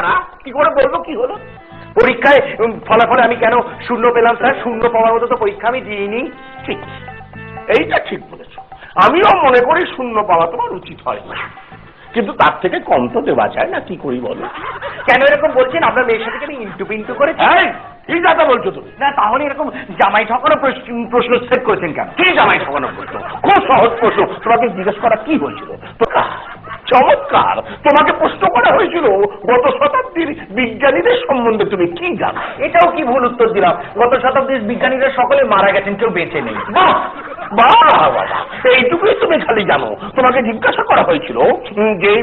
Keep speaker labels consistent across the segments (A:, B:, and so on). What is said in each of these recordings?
A: না, কি করে বলব কি হলো? পরীক্ষায় ফলাফলে আমি কেন শূন্য পেলাম স্যার? শূন্য পাওয়ার মতো তো পরীক্ষা আমি দিইনি।
B: ঠিক এইটা ঠিক বলেছ। আমিও মনে করি শূন্য পাওয়া তোমার উচিত হয় না। কিন্তু তার থেকে কম তো দেওয়া যায় না কি করি বলো?
A: কেন এরকম বলছেন? আপনার মেয়ের সাথে কেন ইন্টু পিন্টু করে
B: এই কি দাদা বলছো তুমি?
A: না তাহলে এরকম জামাই ঠকানো প্রশ্ন- প্রশ্ন সেট করেছেন কেন?
B: কি জামাই ঠকানো প্রশ্ন? খুব সহজ প্রশ্ন। তোমাকে জিজ্ঞেস করা কি হয়েছিল? তো চমৎকার। তোমাকে প্রশ্ন করা হয়েছিল গত শতাব্দীর বিজ্ঞানীদের সম্বন্ধে তুমি কি জানো?
A: এটাও কি ভুল উত্তর দিলাম? গত শতাব্দীর বিজ্ঞানীরা সকলে মারা গেছেন কেউ বেঁচে নেই।
B: বাহ! বাহ বাবা এইটুকুই তুমি খালি জানো। তোমাকে জিজ্ঞাসা করা হয়েছিল যে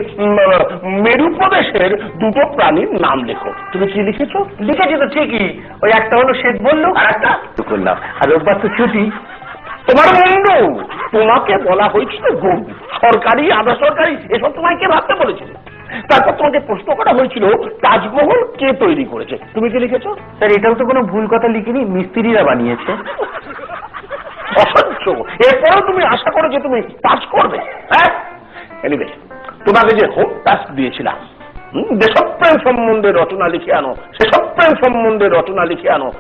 B: মেরু প্রদেশের দুটো প্রাণীর নাম লেখো। তুমি কি লিখেছো?
A: লিখেছি তো ঠিকই। ওই একটা হলো শ্বেত বলল
B: আর একটা
A: করলাম আর রোববার তো ছুটি
B: তোমার বন্ধু! তোমাকে বলা হয়েছিল গরু সরকারি আধা সরকারি এসব তোমায় কে ভাবতে বলেছিল? তারপর তোমাকে প্রশ্ন করা হয়েছিল তাজমহল কে তৈরি করেছে? তুমি কি লিখেছো?
A: স্যার এটাও তো কোনো ভুল কথা লিখিনি মিস্ত্রিরা বানিয়েছে।
B: অসহ্য। এরপরেও তুমি আশা করো যে তুমি পাস করবে হ্যাঁ? এনিবে তোমাকে যে হোম টাস্ক দিয়েছিলাম। হুম, দেশপ্রেম সম্বন্ধে রচনা লিখে আনো সেসপ্রেম সম্বন্ধে রচনা লিখে আনো